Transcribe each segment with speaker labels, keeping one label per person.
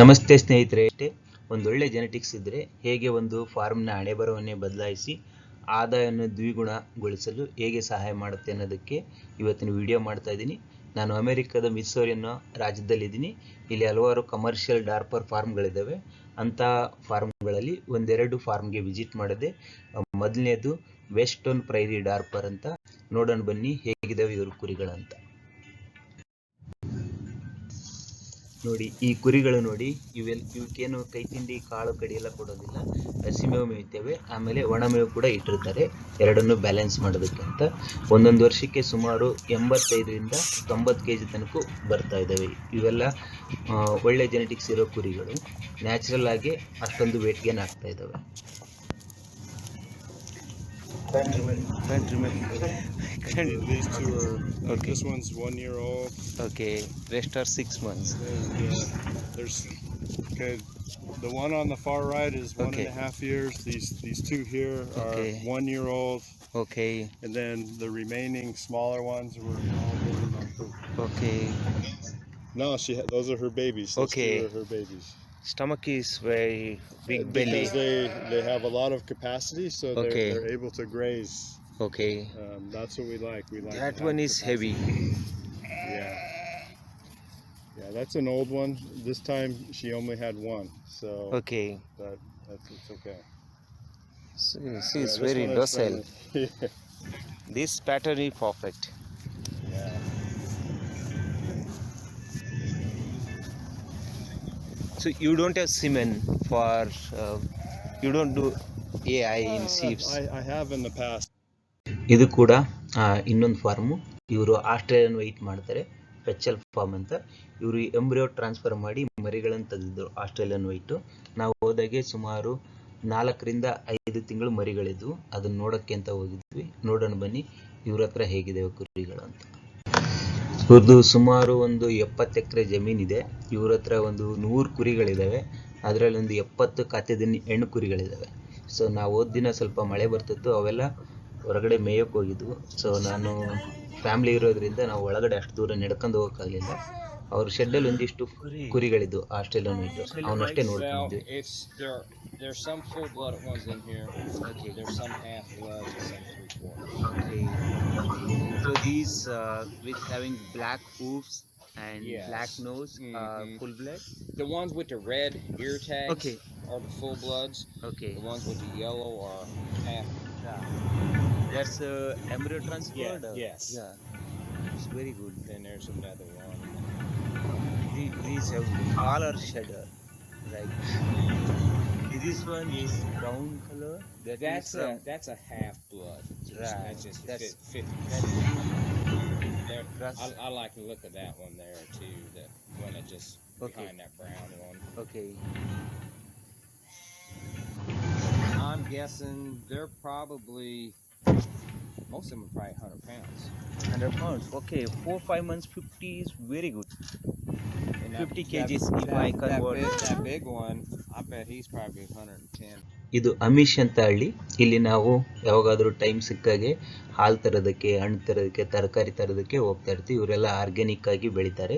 Speaker 1: ನಮಸ್ತೆ ಸ್ನೇಹಿತರೆ. ಒಂದೊಳ್ಳೆ ಜೆನೆಟಿಕ್ಸ್ ಇದ್ದರೆ ಹೇಗೆ ಒಂದು ಫಾರ್ಮ್ನ ಹಣೆಬರವನ್ನೇ ಬದಲಾಯಿಸಿ ಆದಾಯವನ್ನು ದ್ವಿಗುಣಗೊಳಿಸಲು ಹೇಗೆ ಸಹಾಯ ಮಾಡುತ್ತೆ ಅನ್ನೋದಕ್ಕೆ ಇವತ್ತಿನ ವಿಡಿಯೋ ಮಾಡ್ತಾ ಇದ್ದೀನಿ. ನಾನು ಅಮೆರಿಕದ ಮಿಸ್ಸೋರಿ ಅನ್ನೋ ರಾಜ್ಯದಲ್ಲಿದ್ದೀನಿ. ಇಲ್ಲಿ ಹಲವಾರು ಕಮರ್ಷಿಯಲ್ ಡಾರ್ಪರ್ ಫಾರ್ಮ್ಗಳಿದ್ದಾವೆ ಅಂಥ ಫಾರ್ಮ್ಗಳಲ್ಲಿ ಒಂದೆರಡು ಫಾರ್ಮ್ಗೆ ವಿಸಿಟ್ ಮಾಡಿದೆ. ಮೊದಲನೇದು ವೆಸ್ಟರ್ನ್ ಪ್ರೈರಿ ಡಾರ್ಪರ್ ಅಂತ. ನೋಡೋಣ ಬನ್ನಿ ಹೇಗಿದ್ದಾವೆ ಇವರು ಕುರಿಗಳಂತ. ನೋಡಿ, ಈ ಕುರಿಗಳು ನೋಡಿ ಇವೆಲ್ಲ ಇವಕ್ಕೇನು ಕೈ ತಿಂಡಿ, ಕಾಳು ಕಡಿ ಎಲ್ಲ ಕೊಡೋದಿಲ್ಲ. ಹಸಿಮೇವು ಮೇಯ್ತೇವೆ ಆಮೇಲೆ ಒಣಮೇವು ಕೂಡ ಇಟ್ಟಿರ್ತಾರೆ. ಎರಡನ್ನು ಬ್ಯಾಲೆನ್ಸ್ ಮಾಡೋದಕ್ಕೆ ಅಂತ. ಒಂದೊಂದು ವರ್ಷಕ್ಕೆ ಸುಮಾರು ಎಂಬತ್ತೈದರಿಂದ ತೊಂಬತ್ತು ಕೆ ಜಿ ತನಕ ಬರ್ತಾ ಇದ್ದಾವೆ. ಇವೆಲ್ಲ ಒಳ್ಳೆ ಜೆನೆಟಿಕ್ಸ್ ಇರೋ ಕುರಿಗಳು. ನ್ಯಾಚುರಲ್ ಆಗಿ ಅಷ್ಟೊಂದು ವೇಟ್ ಗೇನ್ ಆಗ್ತಾ ಇದ್ದಾವೆ.
Speaker 2: Countrymen. Countrymen. Countrymen. These two are.
Speaker 1: Okay.
Speaker 2: This one's one year old.
Speaker 1: Okay. Rest are six months.
Speaker 2: There's, yeah. There's. Okay. The one on the far right is one
Speaker 1: okay.
Speaker 2: and a half years. These these two here are
Speaker 1: okay.
Speaker 2: one year old.
Speaker 1: Okay.
Speaker 2: And then the remaining smaller ones were all
Speaker 1: Okay.
Speaker 2: No, she. Those are her babies. Those
Speaker 1: okay.
Speaker 2: Those are her babies
Speaker 1: stomach is very big belly.
Speaker 2: Because they they have a lot of capacity, so they're,
Speaker 1: Okay.
Speaker 2: they're able to graze.
Speaker 1: Okay.
Speaker 2: Um, that's what we like. We like
Speaker 1: That one is
Speaker 2: capacity. heavy. Yeah. Yeah, that's an old one. This time she only had one, so
Speaker 1: Okay.
Speaker 2: that, that's it's okay. See,
Speaker 1: she's
Speaker 2: Yeah,
Speaker 1: very docile.
Speaker 2: Yeah.
Speaker 1: This pattern is perfect.
Speaker 2: yeah.
Speaker 1: So you don't have semen for uh, you don't do AI in
Speaker 2: Uh,
Speaker 1: sheeps.
Speaker 2: I, I have in the past.
Speaker 1: ಇದು ಕೂಡ ಇನ್ನೊಂದು farm. ಇವರು Australian white ಮಾಡ್ತಾರೆ ಫೆಚ್ಚಲ್ form ಅಂತ. ಇವರು embryo transfer ಮಾಡಿ ಮರಿಗಳನ್ನು ತೆಗೆದಿದ್ರು Australian white. ನಾವು ಹೋದಾಗೆ ಸುಮಾರು ನಾಲ್ಕರಿಂದ ಐದು ತಿಂಗಳು ಮರಿಗಳಿದ್ವು. ಅದನ್ನು ನೋಡೋಕ್ಕೆ ಅಂತ ಹೋಗಿದ್ವಿ. ನೋಡೋಣ ಬನ್ನಿ ಇವ್ರ ಹತ್ರ ಹೇಗಿದೆ ಕುರಿಗಳು ಅಂತ. ಇವ್ರದ್ದು ಸುಮಾರು ಒಂದು ಎಪ್ಪತ್ತು ಎಕರೆ ಜಮೀನಿದೆ ಇವ್ರ ಹತ್ರ ಒಂದು ನೂರು ಕುರಿಗಳಿದ್ದಾವೆ ಅದರಲ್ಲಿ ಒಂದು ಎಪ್ಪತ್ತು ಖಾತೆದಿನ ಹೆಣ್ಣು ಕುರಿಗಳಿದ್ದಾವೆ ಸೊ ನಾವು ಹೋದ ದಿನ ಸ್ವಲ್ಪ ಮಳೆ ಬರ್ತಿತ್ತು. ಅವೆಲ್ಲ ಹೊರಗಡೆ ಮೇಯಕ್ಕೆ ಹೋಗಿದ್ವು. ಸೊ ನಾನು ಫ್ಯಾಮ್ಲಿ ಇರೋದ್ರಿಂದ ನಾವು ಒಳಗಡೆ ಅಷ್ಟು ದೂರ ನಡ್ಕೊಂಡು ಹೋಗೋಕ್ಕಾಗಲಿಲ್ಲ ಅವ್ರ ಶೆಡ್ಡಲ್ಲಿ ಒಂದಿಷ್ಟು ಕುರಿಗಳಿದ್ವು. ಆಸ್ಟ್ರೇಲಿಯನ್ ಇದ್ದು. ಅವನಷ್ಟೇ ನೋಡ್ಕೊಂಡಿದ್ವಿ uh, with having black hoofs and
Speaker 3: Yes.
Speaker 1: black nose, uh,
Speaker 3: Mhm.
Speaker 1: full blood.
Speaker 3: The ones with the red ear tags
Speaker 1: Okay.
Speaker 3: are the full-bloods.
Speaker 1: Okay.
Speaker 3: The ones with the yellow are half.
Speaker 1: That's uh, embryo transfer.
Speaker 3: Yeah,
Speaker 1: or-
Speaker 3: yes.
Speaker 1: Yeah. It's very good.
Speaker 3: Then there's another one.
Speaker 1: The- These have all color shader. Like this one is brown color. That
Speaker 3: That's a
Speaker 1: from-
Speaker 3: that's a half-blood. Just-
Speaker 1: Right.
Speaker 3: That's just
Speaker 1: That's-
Speaker 3: fit, fit.
Speaker 1: that's-
Speaker 3: There,
Speaker 1: That's-
Speaker 3: I, I like the look of that one there too. That one that just
Speaker 1: Okay.
Speaker 3: behind that brown one.
Speaker 1: okay.
Speaker 3: I'm guessing they're probably most of them are probably 100 pounds.
Speaker 1: 100 pounds. Okay. Four five months. 50 is very good.
Speaker 3: And
Speaker 1: 50 kgs if
Speaker 3: that,
Speaker 1: I
Speaker 3: that
Speaker 1: convert.
Speaker 3: big, that big one, I bet he's probably 110.
Speaker 1: ಇದು ಅಮಿಷ್ ಅಂತ ಹಳ್ಳಿ ಇಲ್ಲಿ ನಾವು ಯಾವಾಗಾದರೂ time ಸಿಕ್ಕಾಗೆ ಹಾಲು ತರೋದಕ್ಕೆ ಹಣ್ಣು ತರೋದಕ್ಕೆ ತರಕಾರಿ ತರೋದಕ್ಕೆ ಹೋಗ್ತಾ ಇರ್ತೀವಿ ಇವರೆಲ್ಲ ಆರ್ಗ್ಯಾನಿಕ್ ಆಗಿ ಬೆಳಿತಾರೆ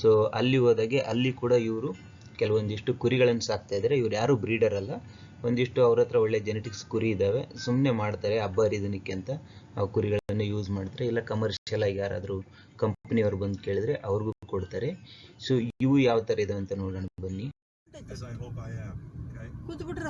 Speaker 1: ಸೊ ಅಲ್ಲಿ ಹೋದಾಗೆ ಅಲ್ಲಿ ಕೂಡ ಇವರು ಕೆಲವೊಂದಿಷ್ಟು ಕುರಿಗಳನ್ನು ಸಾಕ್ತಾ ಇದ್ದಾರೆ ಇವ್ರು ಯಾರು ಬ್ರೀಡರ್ ಅಲ್ಲ ಒಂದಿಷ್ಟು ಅವ್ರ ಹತ್ರ ಒಳ್ಳೆ ಜೆನೆಟಿಕ್ಸ್ ಕುರಿ ಇದಾವೆ. ಸುಮ್ಮನೆ ಮಾಡ್ತಾರೆ ಹಬ್ಬ ಹರಿದಿನಕ್ಕೆ ಅಂತ ಆ ಕುರಿಗಳನ್ನು ಯೂಸ್ ಮಾಡ್ತಾರೆ. ಇಲ್ಲ ಕಮರ್ಷಿಯಲ್ ಆಗಿ ಯಾರಾದರೂ ಕಂಪ್ನಿಯವ್ರು ಬಂದು ಕೇಳಿದ್ರೆ ಅವ್ರಿಗೂ ಕೊಡ್ತಾರೆ. ಸೊ ಇವು ಯಾವ ಥರ ಇದಾವೆ ಅಂತ ನೋಡೋಣ ಬನ್ನಿ?
Speaker 4: ಕೂತ್ಬಿಟ್ರೆ